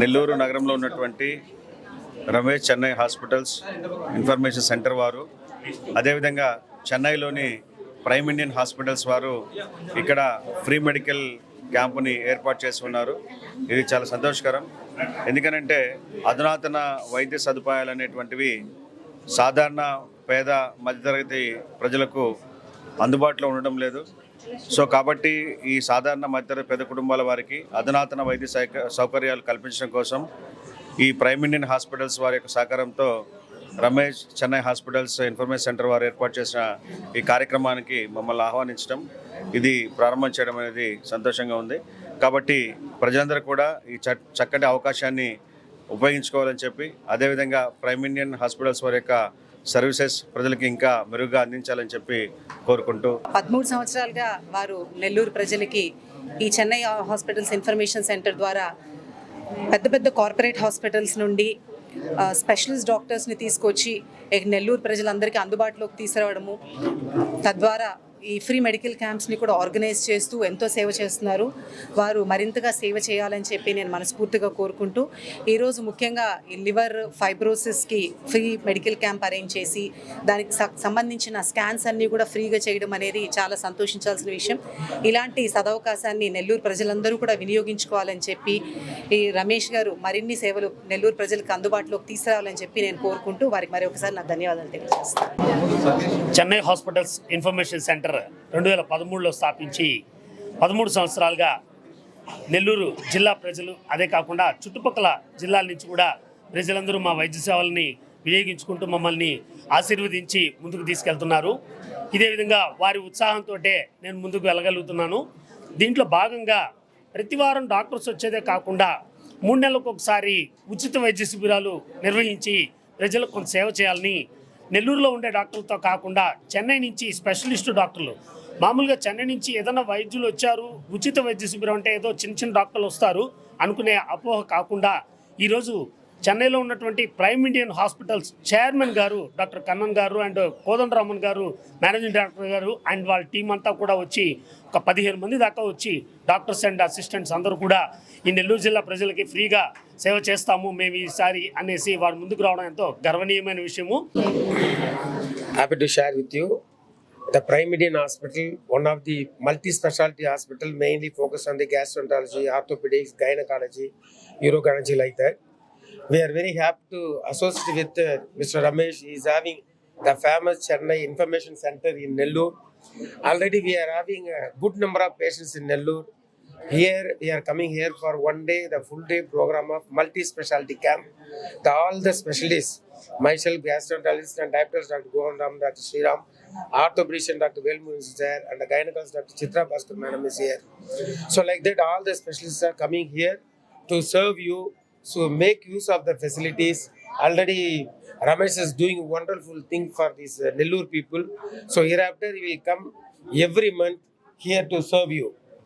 నెల్లూరు నగరంలో ఉన్నటువంటి Ramesh Chennai hospitals information centre వారు అదేవిధంగా చెన్నైలోని ప్రైమ్ ఇండియన్ హాస్పిటల్స్ వారు ఇక్కడ ఫ్రీ మెడికల్ క్యాంపుని ఏర్పాటు చేసి ఉన్నారు. ఇది చాలా సంతోషకరం. ఎందుకనంటే అధునాతన వైద్య సదుపాయాలు అనేటువంటివి సాధారణ పేద మధ్యతరగతి ప్రజలకు అందుబాటులో ఉండడం లేదు. సో కాబట్టి ఈ సాధారణ మధ్యతరగతి పేద కుటుంబాల వారికి అధునాతన వైద్య సౌకర్యాలు కల్పించడం కోసం ఈ ప్రైమ్ ఇండియన్ హాస్పిటల్స్ వారి యొక్క సహకారంతో Ramesh Chennai hospitals information centre వారు ఏర్పాటు చేసిన ఈ కార్యక్రమానికి మమ్మల్ని ఆహ్వానించడం ఇది ప్రారంభం చేయడం అనేది సంతోషంగా ఉంది. కాబట్టి ప్రజలందరూ కూడా ఈ చ- చక్కటి అవకాశాన్ని ఉపయోగించుకోవాలని చెప్పి అదేవిధంగా ప్రైమ్ ఇండియన్ హాస్పిటల్స్ వారి యొక్క సర్వీసెస్ ప్రజలకు ఇంకా మెరుగ్గా అందించాలని చెప్పి కోరుకుంటూ పదమూడు సంవత్సరాలుగా వారు నెల్లూరు ప్రజలకి ఈ చెన్నై హాస్పిటల్స్ ఇన్ఫర్మేషన్ సెంటర్ ద్వారా పెద్ద పెద్ద కార్పొరేట్ హాస్పిటల్స్ నుండి స్పెషలిస్ట్ డాక్టర్స్ని తీసుకొచ్చి నెల్లూరు ప్రజలందరికీ అందుబాటులోకి తీసుకురావడము తద్వారా ఈ ఫ్రీ మెడికల్ క్యాంప్స్ని కూడా ఆర్గనైజ్ చేస్తూ ఎంతో సేవ చేస్తున్నారు. వారు మరింతగా సేవ చేయాలని చెప్పి నేను మనస్ఫూర్తిగా కోరుకుంటూ ఈరోజు ముఖ్యంగా ఈ లివర్ ఫైబ్రోసిస్కి ఫ్రీ మెడికల్ క్యాంప్ అరేంజ్ చేసి దానికి స- సంబంధించిన స్కాన్స్ అన్నీ కూడా ఫ్రీగా చేయడం అనేది చాలా సంతోషించాల్సిన విషయం. ఇలాంటి సదవకాశాన్ని నెల్లూరు ప్రజలందరూ కూడా వినియోగించుకోవాలని చెప్పి ఈ రమేష్ గారు మరిన్ని సేవలు నెల్లూరు ప్రజలకు అందుబాటులోకి తీసుకురావాలని చెప్పి నేను కోరుకుంటూ వారికి మరొకసారి నా ధన్యవాదాలు తెలియజేస్తాను. చెన్నై హాస్పిటల్స్ ఇన్ఫర్మేషన్ సెంటర్ రెండు వేల పదమూడులో స్థాపించి పదమూడు సంవత్సరాలుగా నెల్లూరు జిల్లా ప్రజలు అదే కాకుండా చుట్టుపక్కల జిల్లాల నుంచి కూడా ప్రజలందరూ మా వైద్య సేవల్ని వినియోగించుకుంటూ మమ్మల్ని ఆశీర్వదించి ముందుకు తీసుకెళ్తున్నారు. ఇదే విధంగా వారి ఉత్సాహంతో నేను ముందుకు వెళ్ళగలుగుతున్నాను. దీంట్లో భాగంగా ప్రతి వారం డాక్టర్స్ వచ్చేదే కాకుండా మూడు నెలలకు ఒకసారి ఉచిత వైద్య శిబిరాలు నిర్వహించి ప్రజలకు కొంత సేవ చేయాలని నెల్లూరులో ఉండే డాక్టర్లతో కాకుండా చెన్నై నుంచి స్పెషలిస్ట్ డాక్టర్లు. మామూలుగా చెన్నై నుంచి ఏదైనా వైద్యులు వచ్చారు ఉచిత వైద్య శిబిరం అంటే ఏదో చిన్న చిన్న డాక్టర్లు వస్తారు అనుకునే అపోహ కాకుండా ఈరోజు చెన్నైలో ఉన్నటువంటి ప్రైమ్ ఇండియన్ హాస్పిటల్స్ చైర్మన్ గారు డాక్టర్ కన్నన్ గారు అండ్ కోదండరామన్ గారు మేనేజింగ్ డైరెక్టర్ గారు అండ్ వాళ్ళ టీం అంతా కూడా వచ్చి ఒక పదిహేను మంది దాకా వచ్చి డాక్టర్స్ అండ్ అసిస్టెంట్స్ అందరూ కూడా ఈ నెల్లూరు జిల్లా ప్రజలకి ఫ్రీగా సేవ చేస్తాము మేము ఈసారి అనేసి వారు ముందుకు రావడం ఎంతో గర్వనీయమైన విషయము happy to share with you the Prime Indian Hospital, one of the multi-specialty hospital mainly focused on the gastroenterology, orthopedics, gynecology, urogynecology like that. We are very happy to associate with uh, Mr. Ramesh. He is having the famous Chennai Information Center in Nellore. Already we are having a good number of patients in Nellore. Here we are coming here for one day, the full day program of multi-specialty camp. The, all the specialists, myself, gastroenterologist and diabetes, Dr. Gohan Ram, Dr. Sriram, orthopedician, Dr. Velmu is there, and the gynecologist, Dr. Chitra Bhaskar Madam is here. So like that, all the specialists are coming here to serve you, so make use of the facilities. Already Ramesh is doing wonderful thing for these uh, people. So hereafter he will come every month here to serve you.